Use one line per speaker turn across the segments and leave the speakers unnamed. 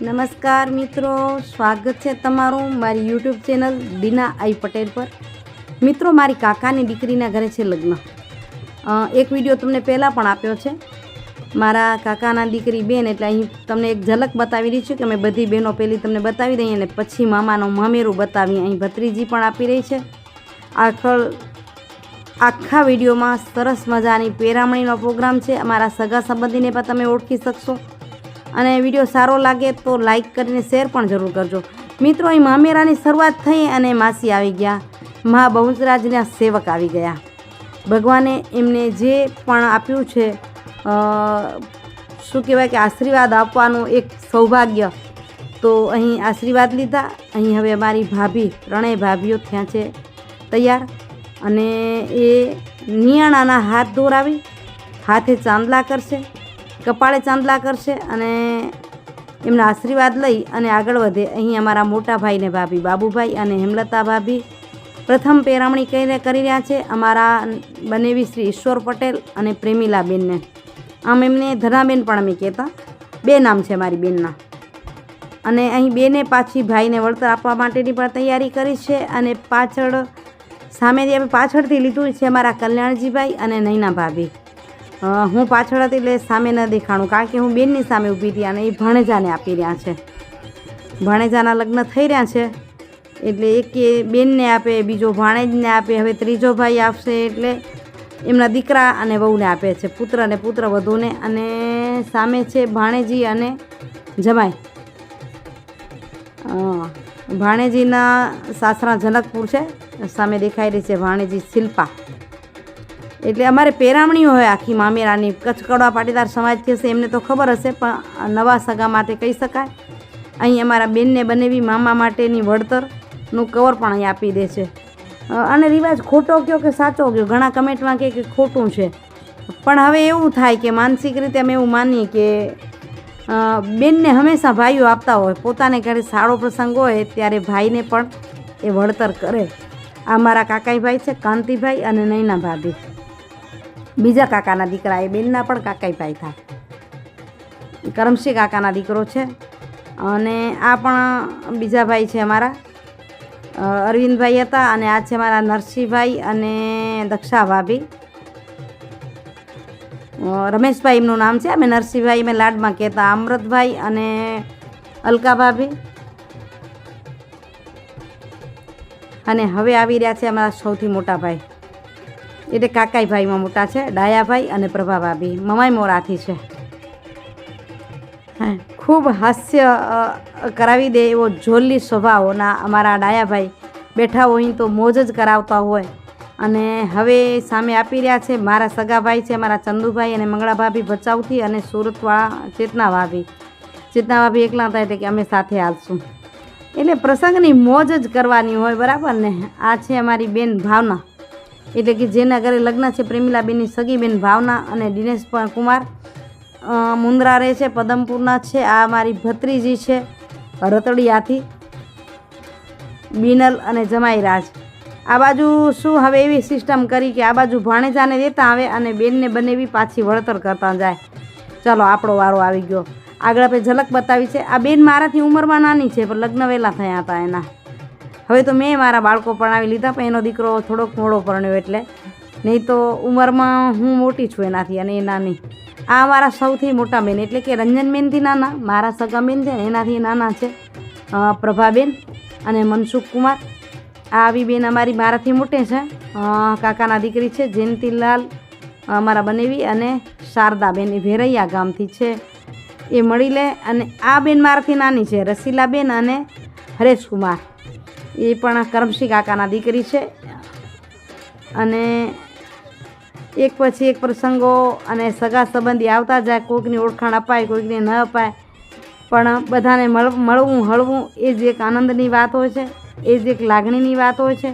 નમસ્કાર મિત્રો, સ્વાગત છે તમારું મારી YouTube channel Dina I Patel પર. મિત્રો, મારી કાકાની દીકરીના ઘરે છે લગ્ન. એક વીડિયો તમને પહેલાં પણ આપ્યો છે. મારા કાકાના દીકરી બેન, એટલે અહીં તમને એક ઝલક બતાવી રહી છું કે મેં બધી બહેનો પહેલી તમને બતાવી દઈએ અને પછી મામાનું મામેરું બતાવી અહીં ભત્રીજી પણ આપી રહી છે. આખળ, આખા વિડીયોમાં સરસ મજાની પેરામણીનો પ્રોગ્રામ છે. અમારા સગા સંબંધીને પણ તમે ઓળખી શકશો. અને વીડિયો સારો લાગે તો લાઈક કરીને શેર પણ જરૂર કરજો. મિત્રો, અહીં મામેરાની શરૂઆત થઈ અને માસી આવી ગયા. મા બહુજરાજના સેવક આવી ગયા. ભગવાને એમને જે પણ આપ્યું છે શું કહેવાય કે આશીર્વાદ આપવાનું એક સૌભાગ્ય, તો અહીં આશીર્વાદ લીધા. અહીં હવે અમારી ભાભી, ત્રણેય ભાભીઓ થયા છે તૈયાર. અને એ નિયાણાના હાથ દોરાવી, હાથે ચાંદલા કરશે. કપાળે ચાંદલા કરશે અને એમના આશીર્વાદ લઈ અને આગળ વધે. અહીં અમારા મોટા ભાઈને ભાભી બાબુભાઈ અને હેમલતા ભાભી પ્રથમ પેરામણી કરીને કરી રહ્યા છે. અમારા બનેવી શ્રી ઈશ્વર પટેલ અને પ્રેમીલાબેનને. આમ એમને ધનાબેન પણ અમે કહેતા. બે નામ છે મારી બેનના. અને અહીં બેને પાછી ભાઈને વળતર આપવા માટેની પણ તૈયારી કરી છે અને પાછળ સામેથી અમે પાછળથી લીધું છે અમારા કલ્યાણજીભાઈ અને નૈના ભાભી. હું પાછળ હતી એટલે સામે ન દેખાણું, કારણ કે હું બેનની સામે ઊભી હતી અને એ ભણેજાને આપી રહ્યા છે. ભણેજાના લગ્ન થઈ રહ્યા છે, એટલે એક બેનને આપે, બીજો ભાણેજને આપે, હવે ત્રીજો ભાઈ આપશે એટલે એમના દીકરા અને વહુને આપે છે, પુત્ર અને પુત્ર વધુને અને સામે છે ભાણેજી અને જમાઈ. ભાણેજીના સાસરા જનકપુર છે, સામે દેખાઈ રહી છે ભાણેજી શિલ્પા. એટલે અમારે પેરામણીઓ હોય આખી મામેરાની, કચ્છ કડવા પાટીદાર સમાજ હશે એમને તો ખબર હશે, પણ નવા સગા માટે કહી શકાય. અહીં અમારા બેનને બનેવી મામા માટેની વળતરનું કવર પણ અહીં આપી દે છે. અને રિવાજ ખોટો કયો કે સાચો કયો? ઘણા કમેન્ટમાં કહે કે ખોટું છે. પણ હવે એવું થાય કે માનસિક રીતે અમે એવું માનીએ કે બેનને હંમેશા ભાઈઓ આપતા હોય. પોતાને ઘરે સારો પ્રસંગ હોય ત્યારે ભાઈને પણ એ વળતર કરે. આ મારા કાકાઈ ભાઈ છે, કાંતિભાઈ અને નૈના ભાભી બીજા કાકાના દીકરા એ બેનના પણ કાકાઈ ભાઈ થાય કરમસિંહ કાકાના દીકરો છે. અને આ પણ બીજા ભાઈ છે અમારા. અરવિંદભાઈ હતા અને આ છે મારા નરસિંહભાઈ અને દક્ષા ભાભી રમેશભાઈ એમનું નામ છે. અમે નરસિંહભાઈ મેં લાડમાં કહેતા અમૃતભાઈ અને અલકા ભાભી અને હવે આવી રહ્યા છે અમારા સૌથી મોટા ભાઈ. એટલે કાકાઈ ભાઈમાં મોટા છે, ડાયાભાઈ અને પ્રભા ભાભી મમાઈ મોરાથી છે. ખૂબ હાસ્ય કરાવી દે એવો જોલી સ્વભાવના અમારા ડાયાભાઈ બેઠા હોય તો મોજ જ કરાવતા હોય. અને હવે સામે આપી રહ્યા છે, મારા સગાભાઈ છે, મારા ચંદુભાઈ અને મંગળાભાભી ભચાઉથી અને સુરતવાળા ચેતના ભાભી ચેતના ભાભી એકલા થાય એટલે કે અમે સાથે હાલશું. એટલે પ્રસંગની મોજ જ કરવાની હોય, બરાબર ને? આ છે અમારી બેન ભાવના. એટલે કે જેના ઘરે લગ્ન છે, પ્રેમિલાબેનની સગી બેન ભાવના અને દિનેશ કુમાર મુંદ્રા રહે છે, પદમપુરના છે, આ મારી ભત્રીજી છે, રતડિયાથી, બિનલ અને જમાઈ રાજ આ બાજુ શું હવે એવી સિસ્ટમ કરી કે આ બાજુ ભાણેજાને દેતા આવે અને બેનને બનેવી પાછી વળતર કરતા જાય. ચલો, આપણો વારો આવી ગયો. આગળ આપણે ઝલક બતાવી છે. આ બેન મારાથી ઉંમરમાં નાની છે, પણ લગ્ન વહેલા થયા હતા એના. હવે તો મેં મારા બાળકો પરણાવી લીધા, પણ એનો દીકરો થોડોક મોડો પરણ્યો એટલે. નહીં તો ઉંમરમાં હું મોટી છું એનાથી અને એ નાની. આ મારા સૌથી મોટા બેન એટલે કે રંજનબેનથી નાના, મારા સગા બેન છે એનાથી નાના છે પ્રભાબેન અને મનસુખ કુમાર. આવી બેન અમારી મારાથી મોટે છે કાકાના દીકરી છે જયંતિલાલ, અમારા બનેવી અને શારદાબેન, એ ભેરૈયા ગામથી છે. એ મળી લે અને આ બેન મારાથી નાની છે, રસીલાબેન અને હરેશકુમાર. એ પણ કરમસિંહ કાકાના દીકરી છે. અને એક પછી એક પ્રસંગો અને સગા સંબંધી આવતા જાય, કોઈકની ઓળખાણ અપાય, કોઈકને ન અપાય. પણ બધાને મળ, મળવું, હળવું એ જ એક આનંદની વાત હોય છે, એ જ એક લાગણીની વાત હોય છે.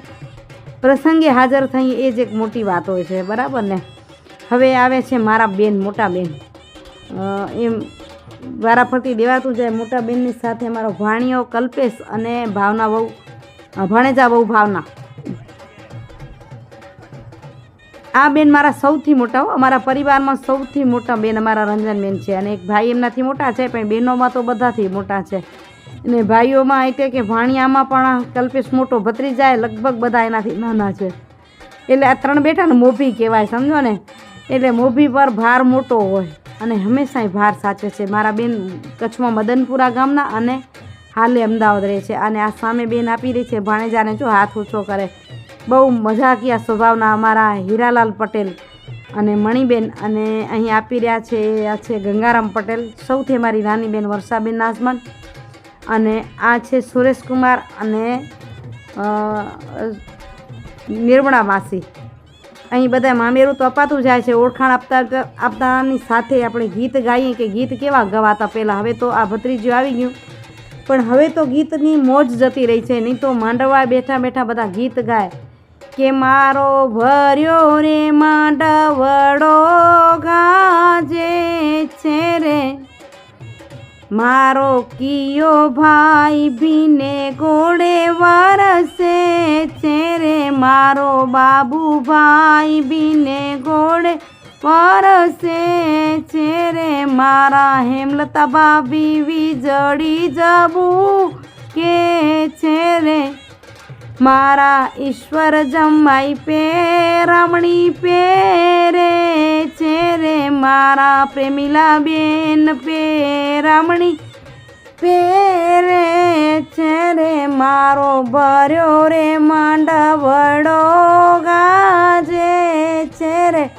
પ્રસંગે હાજર થઈ એ જ એક મોટી વાત હોય છે, બરાબર ને? હવે આવે છે મારા બેન, મોટા બેન. એમ વારાફરતી દેવાતું જાય, મોટા બેનની સાથે મારો ભાણિયો કલ્પેશ અને ભાવના બહુ ભણેજા બહુ ભાવના. આ બેન મારા સૌથી મોટા અમારા પરિવારમાં સૌથી મોટા બેન અમારા રંજનબેન છે અને એક ભાઈ એમનાથી મોટા છે, પણ બહેનોમાં તો બધાથી મોટા છે. અને ભાઈઓમાં એટલે કે ભાણિયામાં પણ કલ્પેશ મોટો ભત્રી જાય, લગભગ બધા એનાથી નાના છે. એટલે આ ત્રણ બેઠા ને મોભી કહેવાય, સમજો ને? એટલે મોભી પર ભાર મોટો હોય અને હંમેશા ભાર સાચે છે. મારા બેન કચ્છમાં મદનપુરા ગામના અને હાલે અમદાવાદ રહે છે અને આ સામે બેન આપી રહી છે, ભાણેજાને જો હાથ ઊંચો કરે. બહુ મજાકિયા સ્વભાવના અમારા હીરાલાલ પટેલ અને મણિબેન અને અહીં આપી રહ્યા છે, આ છે ગંગારામ પટેલ, સૌથી અમારી નાની બેન વર્ષાબેન નાઝમન અને આ છે સુરેશકુમાર અને નિર્મળા માસી. અહીં બધા મામેરું તો અપાતું જાય છે, ઓળખાણ આપતા, આપતાની સાથે આપણે ગીત ગાઈએ કે ગીત કેવા ગવાતા પહેલાં? હવે તો આ ભત્રીજો આવી ગયું. પણ હવે તો ગીતની મોજ જતી રહી છે. નહીં તો માંડવા બેઠા બેઠા બધા ગીત ગાય. કે મારો ભર્યો રે માંડવડો ગાજે છે રે. મારો કિયો ભાઈ ભીને ગોળે વરસે છે રે. મારો બાબુ ભાઈ ભીને ગોળે વરસે છે રે મારા હેમલતા ભાભી વીજળી જબું કે છે રે? મારા ઈશ્વર જમાઈ પેરમણી પેરે છે રે? મારા પ્રેમીલા બેન પે, રમણી પેરે છે રે? મારો ભર્યો રે માંડવડો ગાજે છે રે?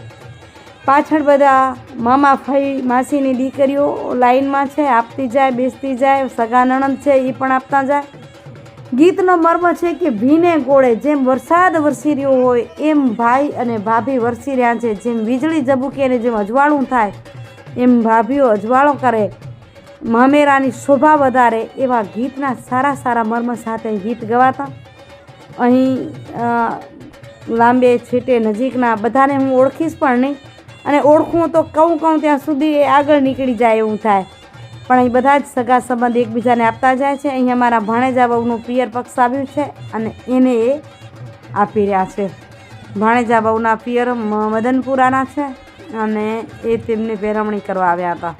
પાછળ બધા મામા ફઈ માસીની દીકરીઓ લાઈનમાં છે, આપતી જાય, બેસતી જાય, સગા નણંદ છે એ પણ આપતા જાય. ગીતનો મર્મ છે કે ભીને ગોળે જેમ વરસાદ વરસી રહ્યો હોય, એમ ભાઈ અને ભાભી વરસી રહ્યા છે. જેમ વીજળી ઝબૂકી અને જેમ અજવાળું થાય, એમ ભાભીઓ અજવાળો કરે. મામેરાની શોભા વધારે એવા ગીતના સારા સારા મર્મ સાથે ગીત ગવાતા. અહીં લાંબે છેટે નજીકના બધાને હું ઓળખીશ પણ નહીં. અને ઓળખું તો કહું કહું ત્યાં સુધી એ આગળ નીકળી જાય એવું થાય. પણ અહીં બધા જ સગા સંબંધ એકબીજાને આપતા જાય છે. અહીંયા મારા ભાણેજા બહુનું પિયર પક્ષ આવ્યું છે અને એને એ આપી રહ્યા છે. ભાણેજા બહુના પિયર મદનપુરાના છે અને એ તેમને પેરમણી કરવા આવ્યા હતા.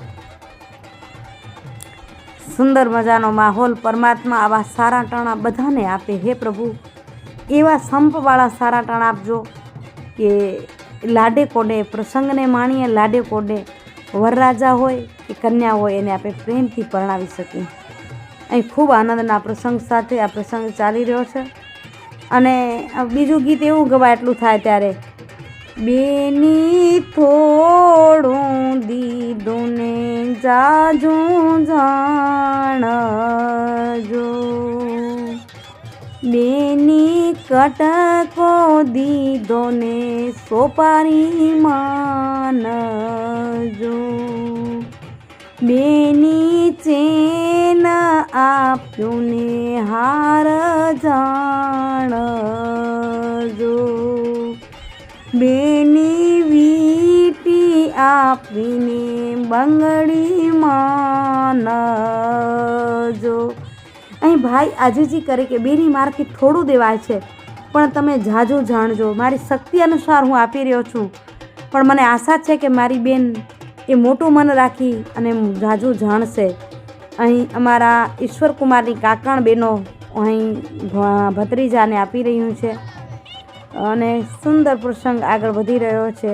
સુંદર મજાનો માહોલ પરમાત્મા આવા સારા ટાણા બધાને આપે. હે પ્રભુ, એવા સંપવાળા સારા ટાણા આપજો કે લાડે કોડે, પ્રસંગને માણીએ લાડે કોડે. વરરાજા હોય કે કન્યા હોય એને આપણે પ્રેમથી પરણાવી શકીએ. અહીં ખૂબ આનંદના પ્રસંગ સાથે આ પ્રસંગ ચાલી રહ્યો છે. અને બીજું ગીત એવું ગવાય એટલું થાય ત્યારે, બેની થોડું દીધું ને જાજું જાણજો કટકો દીધો ને સોપારી માનજો બેની ચેન આપ્યું ને હાર જાણજો બેની વીટી આપીને બંગડી માનજો અહીં ભાઈ આજીજી કરે કે બેની મારથી થોડું દેવાય છે. પણ તમે જાજુ જાણજો. મારી શક્તિ અનુસાર હું આપી રહ્યો છું. પણ મને આશા છે કે મારી બેન એ મોટું મન રાખી અને જાજુ જાણશે. અહીં અમારા ઈશ્વરકુમારની કાકણ બેનો અહીં ભત્રીજાને આપી રહ્યું છે. અને સુંદર પ્રસંગ આગળ વધી રહ્યો છે.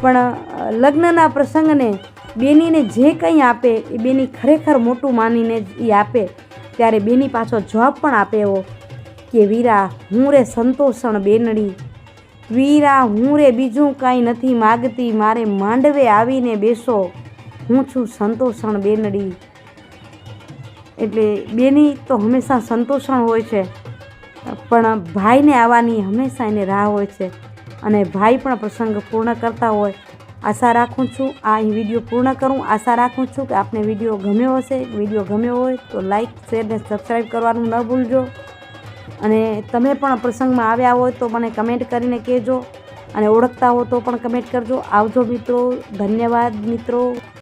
પણ લગ્નના પ્રસંગને બેનીને જે કંઈ આપે એ બેની ખરેખર મોટું માનીને જ એ આપે. ત્યારે બેની પાછો જવાબ પણ આપે એવો. કે વીરા, હું રે સંતોષણ બેનડી. વીરા, હું રે બીજું કાંઈ નથી માગતી, મારે માંડવે આવીને બેસો. હું છું સંતોષણ બેનડી. એટલે બેની તો હંમેશા સંતોષણ હોય છે, પણ ભાઈને આવવાની હંમેશા એને રાહ હોય છે અને ભાઈ પણ પ્રસંગ પૂર્ણ કરતા હોય. આશા રાખું છું આ વીડિયો પૂર્ણ કરું. આશા રાખું છું કે આપને વીડિયો ગમ્યો હશે. વીડિયો ગમ્યો હોય તો લાઈક, શેર ને સબસ્ક્રાઈબ કરવાનું ન ભૂલજો. અને તમે પણ પ્રસંગમાં આવ્યા હોય તો મને કમેન્ટ કરીને કહેજો અને ઓળખતા હો તો પણ કમેન્ટ કરજો. આવજો મિત્રો, ધન્યવાદ મિત્રો.